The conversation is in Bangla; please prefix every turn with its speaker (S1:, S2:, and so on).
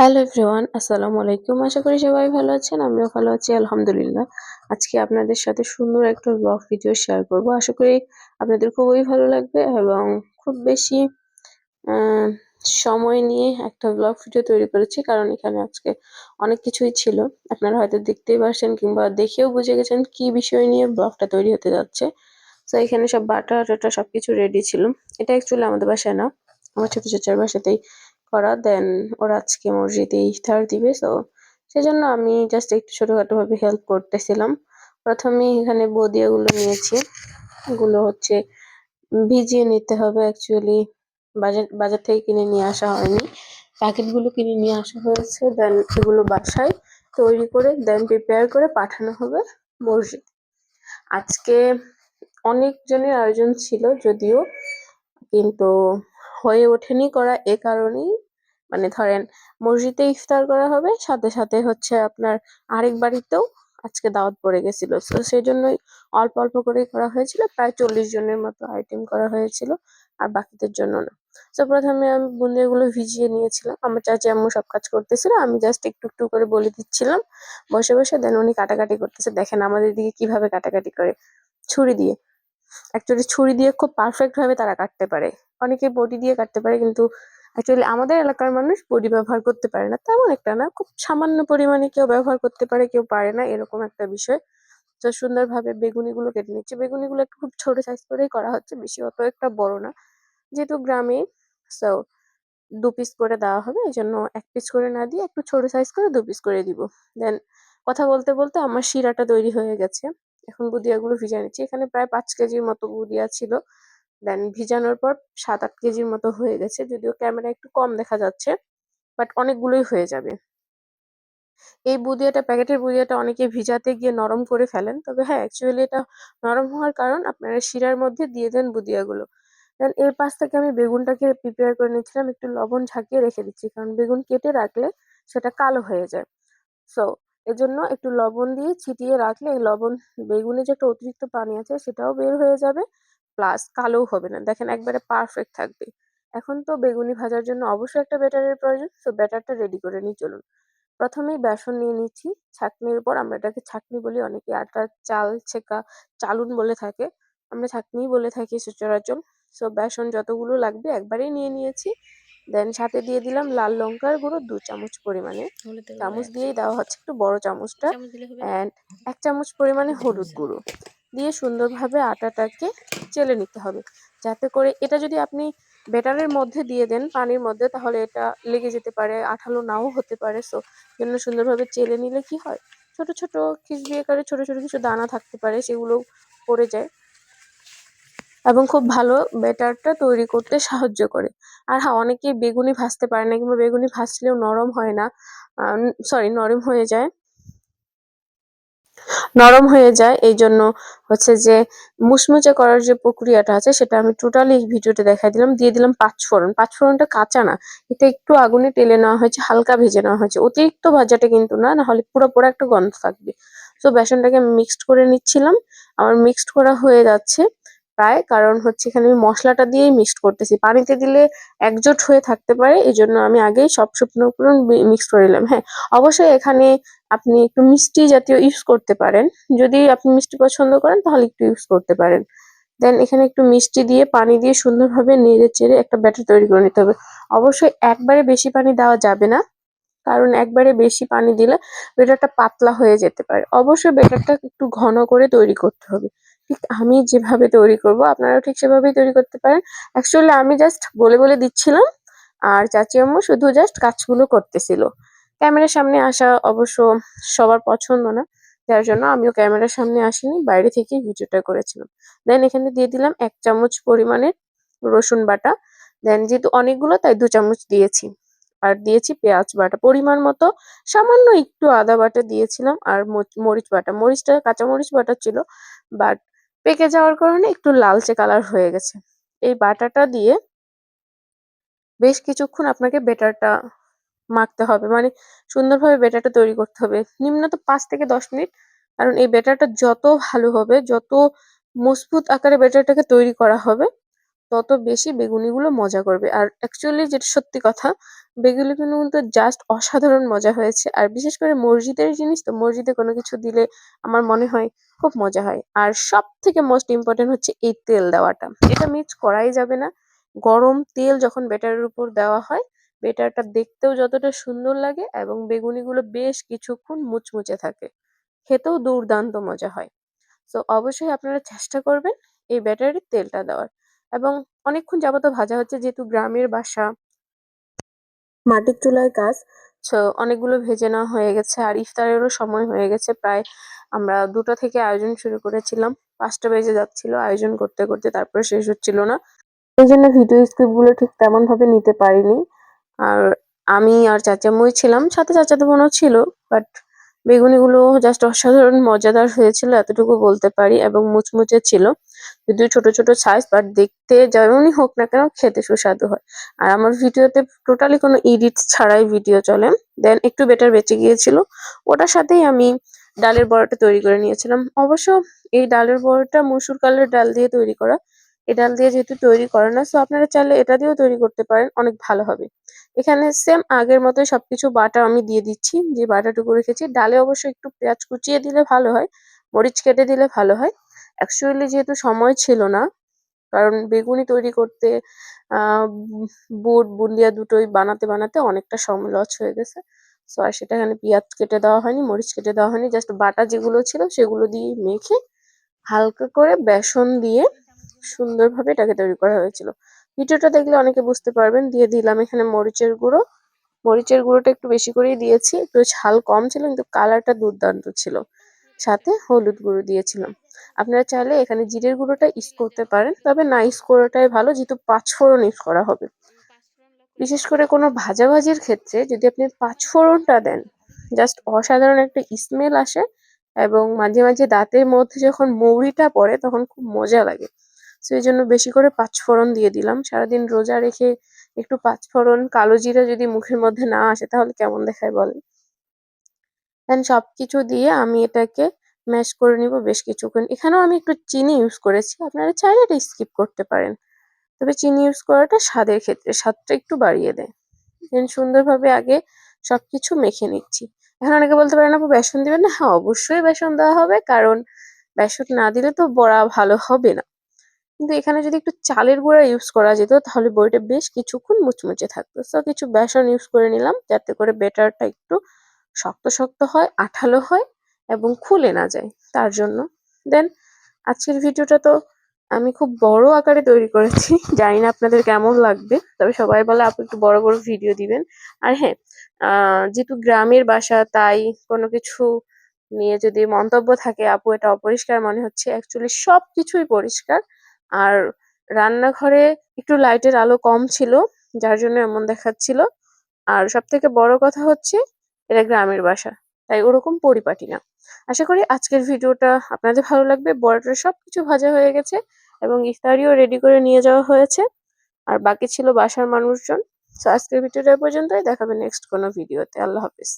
S1: হ্যালো এভরিওয়ান, আসসালামু আলাইকুম। আশা করি সবাই ভালো আছেন, আমিও ভালো আছি, আলহামদুলিল্লাহ। আজকে আপনাদের সাথে সুন্দর একটা ব্লগ ভিডিও শেয়ার করব। আশা করি আপনাদের খুবই ভালো লাগবে এবং খুব বেশি সময় নিয়ে একটা ব্লগ ভিডিও তৈরি করেছি, কারণ এখানে আজকে অনেক কিছুই ছিল। আপনারা হয়তো দেখতেই পারছেন কিংবা দেখেও বুঝে গেছেন কি বিষয় নিয়ে ব্লগটা তৈরি হতে যাচ্ছে। তো এখানে সব বাটা টাটা সবকিছু রেডি ছিল। এটা অ্যাকচুয়ালি আমাদের বাসায় না, আমার ছোট চাচার বাসাতেই করা দেন ওরা আজকে মসজিদে ইফতার দিবে। তো সেজন্য আমি জাস্ট একটু ছোটখাটো ভাবে হেল্প করতেছিলাম। প্রথমে এখানে বদিয়াগুলো নিয়েছি। এগুলো হচ্ছে ভিজিয়ে নিতে হবে অ্যাকচুয়ালি বাজার বাজার থেকে কিনে নিয়ে আসা হয়নি। প্যাকেটগুলো কিনে নিয়ে আসা হয়েছে দেন এগুলো বাসায় তৈরি করে দেন প্রিপেয়ার করে পাঠানো হবে মসজিদ। আজকে অনেকজনের আয়োজন ছিল যদিও, কিন্তু হয়ে ওঠেনি করা এ কারণেই। মানে ধরেন, মসজিদে ইফতার করা হবে, সাথে সাথে হচ্ছে আপনার আরেক বাড়িতেও আজকে দাওয়াত পড়ে গেছিল। তো সেই জন্যই অল্প অল্প করেই করা হয়েছিল, প্রায় চল্লিশ জনের মতো আইটেম করা হয়েছিল, আর বাকিদের জন্য না। তো প্রথমে আমি বুন্দিয়াগুলো ভিজিয়ে নিয়েছিলাম। আমার চাচি আম্মু সব কাজ করতেছিল, আমি জাস্ট একটু একটু করে বলে দিচ্ছিলাম। বসে বসে দেন উনি কাটাকাটি করতেছে। দেখেন আমাদের দিকে কীভাবে কাটাকাটি করে। ছুরি দিয়ে। অ্যাকচুয়ালি ছুরি দিয়ে খুব পারফেক্ট ভাবে তারা কাটতে পারে। অনেকে বডি দিয়ে কাটতে পারে, কিন্তু অ্যাকচুয়ালি আমাদের এলাকার মানুষ বডি ব্যবহার করতে পারে না। তেমন একটা না, খুব সামান্য পরিমাণে কেউ ব্যবহার করতে পারে, কেউ পারে না, এরকম একটা বিষয়। তো সুন্দরভাবে বেগুনিগুলো কেটে নিচ্ছে, বেগুনিগুলো একটু খুব ছোট সাইজ করেই করা হচ্ছে, বেশি অত একটা বড় না। যেহেতু গ্রামে সো দু পিস করে দেওয়া হবে এই জন্য এক পিস করে না দিয়ে একটু ছোট সাইজ করে দু পিস করে দিব। দেন কথা বলতে বলতে আমার শিরাটা তৈরি হয়ে গেছে। এখন বুদিয়াগুলো ভিজে নিচ্ছি। এখানে প্রায় পাঁচ কেজির মতো বুদিয়া ছিল। দেন ভিজানোর পর সাত আট কেজির মতো হয়ে গেছে। যদিও ক্যামেরা একটু কম দেখা যাচ্ছে বাট অনেকগুলোই হয়ে যাবে। এই বুদিয়াটা, প্যাকেটের বুদিয়াটা অনেকে ভিজাতে গিয়ে নরম করে ফেলেন। তবে হ্যাঁ অ্যাকচুয়ালি এটা নরম হওয়ার কারণ আপনারা শিরার মধ্যে দিয়ে দেন বুদিয়াগুলো। দেন এর পাশ থেকে আমি বেগুনটাকে প্রিপেয়ার করে নিচ্ছিলাম একটু লবণ ঝাঁকিয়ে রেখে দিচ্ছি, কারণ বেগুন কেটে রাখলে সেটা কালো হয়ে যায়। সো এজন্য একটু লবণ দিয়ে ছিটিয়ে রাখলে লবণ, বেগুনে যে একটা অতিরিক্ত পানি আছে সেটাও বের হয়ে যাবে প্লাস কালোও হবে না। দেখেন একবারে পারফেক্ট থাকবে। এখন তো বেগুনি ভাজার জন্য অবশ্যই একটা ব্যাটারের প্রয়োজন সো ব্যাটারটা রেডি করে নিয়ে চলুন। প্রথমেই বেসন নিয়ে নিচ্ছি। ছাঁকনির উপর আমরা এটাকে ছাঁকনি বলি অনেকে আটা চাল ছেঁকা, চালুন বলে থাকে। আমরা ছাঁকনিই বলে থাকি সচরাচর। সো বেসন যতগুলো লাগবে একবারেই নিয়ে নিয়েছি। দেন সাথে দিয়ে দিলাম লাল লঙ্কার গুঁড়ো দু চামচ পরিমাণে। চামচ দিয়েই দেওয়া হচ্ছে একটু বড় চামচটা। অ্যান্ড এক চামচ পরিমাণে হলুদ গুঁড়ো। দিয়ে সুন্দরভাবে আটাটাকে চেলে নিতে হবে। যাতে করে এটা যদি আপনি বেটারের মধ্যে দিয়ে দেন পানির মধ্যে তাহলে এটা লেগে যেতে পারে আঠালো নাও হতে পারে। সো জন্য সুন্দরভাবে চেলে নিলে কি হয়? ছোট ছোট খিচড়ি আকারে ছোট ছোট কিছু দানা থাকতে পারে সেগুলো পড়ে যায়। এবং খুব ভালো ব্যাটারটা তৈরি করতে সাহায্য করে। আর হ্যাঁ অনেকে বেগুনি ভাজতে পারে না কিংবা বেগুনি ভাজলেও নরম হয় না। সরি নরম হয়ে যায়। নরম হয়ে যায়। এই জন্য হচ্ছে যে মুচমুচে করার যে প্রক্রিয়াটা আছে, সেটা আমি টোটালি ভিডিওতে দেখাই দিলাম। দিয়ে দিলাম পাঁচফোড়ন পাঁচফোড়নটা কাঁচা না। এটা একটু আগুনে টেলে নেওয়া হয়েছে, হালকা ভেজে নেওয়া হয়েছে। অতিরিক্ত ভাজাটা কিন্তু না, নাহলে পুরো পুরো একটা গন্ধ থাকবে। তো বেসনটাকে মিক্সড করে নিচ্ছিলাম। আমার মিক্সড করা হয়ে যাচ্ছে। প্রায়, কারণ হচ্ছে এখানে আমি মশলাটা দিয়েই মিক্সড করতেছি। পানিতে দিলে একজোট হয়ে থাকতে পারে এই জন্য আমি আগেই সব শুকনো উপকরণ মিক্স করে নিলাম। হ্যাঁ অবশ্যই এখানে আপনি একটু মিষ্টি জাতীয় ইউজ করতে পারেন। যদি আপনি মিষ্টি পছন্দ করেন, তাহলে একটু ইউজ করতে পারেন। দেন এখানে একটু মিষ্টি দিয়ে, পানি দিয়ে সুন্দরভাবে নেড়ে চেড়ে একটা ব্যাটার তৈরি করে নিতে হবে। অবশ্যই একবারে বেশি পানি দেওয়া যাবে না, কারণ একবারে বেশি পানি দিলে ব্যাটারটা পাতলা হয়ে যেতে পারে। অবশ্যই ব্যাটারটা একটু ঘন করে তৈরি করতে হবে। ঠিক আমি যেভাবে তৈরি করব, আপনারাও ঠিক সেভাবেই তৈরি করতে পারেন। অ্যাকচুয়ালি আমি জাস্ট বলে বলে দিচ্ছিলাম, আর চাচি আম্মু শুধু জাস্ট কাজগুলো করতেছিল। ক্যামেরার সামনে আসা অবশ্য সবার পছন্দ না, যার জন্য আমিও ক্যামেরার সামনে আসিনি, বাইরে থেকে ভিডিওটা করেছিলাম। দেন এখানে দিয়ে দিলাম এক চামচ পরিমাণের রসুন বাটা। দেন যেহেতু অনেকগুলো, তাই দু চামচ দিয়েছি। আর দিয়েছি পেঁয়াজ বাটা। পরিমাণ মতো সামান্য একটু আদা বাটা দিয়েছিলাম, আর মরিচ বাটা। মরিচটা কাঁচা মরিচ বাটা ছিল বাট পেকে যাওয়ার কারণে একটু লালচে কালার হয়ে গেছে। এই বাটাটা দিয়ে বেশ কিছুক্ষণ আপনাকে বেটারটা মাখতে হবে। মানে সুন্দরভাবে বেটারটা তৈরি করতে হবে। নিম্নত পাঁচ থেকে দশ মিনিট। কারণ এই বেটারটা যত ভালো হবে, যত মজবুত আকারে বেটারটাকে তৈরি করা হবে তত বেশি বেগুনিগুলো মজা করবে। আর অ্যাকচুয়ালি যেটা সত্যি কথা বেগুনিগুলো কিন্তু জাস্ট অসাধারণ মজা হয়েছে। আর বিশেষ করে মসজিদের জিনিস তো, মসজিদে কোনো কিছু দিলে আমার মনে হয় খুব মজা হয়। আর সব থেকে মোস্ট ইম্পর্টেন্ট হচ্ছে এই তেল দেওয়াটা। এটা মিক্স করাই যাবে না। গরম তেল যখন ব্যাটারের উপর দেওয়া হয় বেটারটা দেখতেও যতটা সুন্দর লাগে এবং বেগুনিগুলো বেশ কিছুক্ষণ মুচমুচে থাকে। খেতেও দুর্দান্ত মজা হয়। তো অবশ্যই আপনারা চেষ্টা করবেন এই ব্যাটারির তেলটা দেওয়ার। এবং অনেকক্ষণ যাবত ভাজা হচ্ছে যেহেতু গ্রামের বাসা। মাটির চুলায় কাজ অনেকগুলো ভেজে নেওয়া হয়ে গেছে আর ইফতারেরও সময় হয়ে গেছে। প্রায় আমরা দুটো থেকে আয়োজন শুরু করেছিলাম। পাঁচটা বেজে যাচ্ছিল আয়োজন করতে করতে, তারপরে শেষ হচ্ছিল না। এই জন্য ভিডিও স্ক্রিপ্টগুলো ঠিক তেমন ভাবে নিতে পারিনি। আর আমি আর চাচামুই ছিলাম, সাথে চাচাতো বোনও ছিল, বাট বেগুনিগুলো জাস্ট অসাধারণ, মজাদার হয়েছিল, এতটুকু বলতে পারি এবং মুচমুচে ছিল। যদিও ছোট ছোট সাইজ বাট দেখতে যেমনই হোক না কেন খেতে সুস্বাদু হয়। আর আমার ভিডিওতে টোটালি কোনো এডিট ছাড়াই ভিডিও চলে। দেন একটু বেটার বেঁচে গিয়েছিল। ওটার সাথেই আমি ডালের বড়াটা তৈরি করে নিয়েছিলাম। অবশ্য এই ডালের বড়াটা মসুর কালের ডাল দিয়ে তৈরি করা এই দিয়ে যেহেতু তৈরি করে না সো আপনারা চাইলে এটা দিয়েও তৈরি করতে পারেন, অনেক ভালো হবে। এখানে সেম আগের মতোই সবকিছু বাটা আমি দিয়ে দিচ্ছি, যে বাটাটুকু রেখেছি। ডালে অবশ্য একটু পেঁয়াজ কুচিয়ে দিলে ভালো হয়, মরিচ কেটে দিলে ভালো হয়। অ্যাকচুয়ালি যেহেতু সময় ছিল না, কারণ বেগুনি তৈরি করতে বুট, বুন্দিয়া দুটোই বানাতে বানাতে অনেকটা সময় লস হয়ে গেছে। সো আর সেটা এখানে পেঁয়াজ কেটে দেওয়া হয়নি, মরিচ কেটে দেওয়া হয়নি জাস্ট বাটা যেগুলো ছিল সেগুলো দিয়ে মেখে হালকা করে বেসন দিয়ে সুন্দরভাবে এটাকে তৈরি করা হয়েছিল। ভিডিওটা দেখলে অনেকে বুঝতে পারবেন, দিয়ে দিলাম এখানে মরিচের গুঁড়ো। মরিচের গুঁড়োটা একটু বেশি করেই দিয়েছি, একটু ঝাল কম ছিল, কিন্তু কালারটা দুর্দান্ত ছিল। সাথে হলুদ গুঁড়ো দিয়েছিলাম। আপনারা চাইলে এখানে জিরের গুঁড়োটা ইউজ করতে পারেন, তবে না ইউজ করাটাই ভালো, যেহেতু পাঁচফোড়ন ইউজ করা হবে। বিশেষ করে কোনো ভাজাভাজির ক্ষেত্রে যদি আপনি পাঁচফোড়নটা দেন, জাস্ট অসাধারণ একটা স্মেল আসে এবং মাঝে মাঝে দাঁতের মধ্যে যখন মৌরিটা পড়ে, তখন খুব মজা লাগে। সো এই জন্য বেশি করে পাঁচফোড়ন দিয়ে দিলাম। সারাদিন রোজা রেখে একটু পাঁচফোড়ন কালো জিরা যদি মুখের মধ্যে না আসে, তাহলে কেমন দেখায় বলেন? দেন সবকিছু দিয়ে আমি এটাকে ম্যাশ করে নিব বেশ কিছুক্ষণ। এখানেও আমি একটু চিনি ইউজ করেছি, আপনারা চাইলে এটা স্কিপ করতে পারেন। তবে চিনি ইউজ করাটা স্বাদের ক্ষেত্রে, স্বাদটা একটু বাড়িয়ে দেয়। দেন সুন্দরভাবে আগে সবকিছু মেখে নিচ্ছি। এখন অনেকে বলতে পারেন, আপু, বেসন দিবেন না? হ্যাঁ অবশ্যই বেসন দেওয়া হবে, কারণ বেসন না দিলে তো বড়া ভালো হবে না। কিন্তু এখানে যদি একটু চালের গুঁড়া ইউজ করা যেত, তাহলে বড়িটা বেশ কিছুক্ষণ মুচমুচে থাকতো। সো কিছু বেসন ইউজ করে নিলাম, যাতে করে বেটারটা একটু শক্ত শক্ত হয়, আঠালো হয় এবং খুলে না যায় তার জন্য। দেন আজকের ভিডিওটা তো আমি খুব বড় আকারে তৈরি করেছি, জানি না আপনাদের কেমন লাগবে, তবে সবাই বলে আপু একটু বড় বড় ভিডিও দিবেন। আর হ্যাঁ যেহেতু গ্রামের বাসা, তাই কোনো কিছু নিয়ে যদি মন্তব্য থাকে, আপু এটা অপরিষ্কার মনে হচ্ছে। অ্যাকচুয়ালি সব কিছুই পরিষ্কার। আর রান্নাঘরে একটু লাইটের আলো কম ছিল, যার জন্য এমন দেখাচ্ছিল। আর সব থেকে বড় কথা হচ্ছে, এটা গ্রামের বাসা, তাই ওরকম পরিপাটি না। আশা করি আজকের ভিডিওটা আপনাদের ভালো লাগবে। বড়টা সবকিছু ভাজা হয়ে গেছে এবং ইফতারিও রেডি করে নিয়ে যাওয়া হয়েছে। আর বাকি ছিল বাসার মানুষজন। তো আজকের ভিডিওটা পর্যন্তই। দেখাবে নেক্সট কোনো ভিডিওতে। আল্লাহ হাফিজ।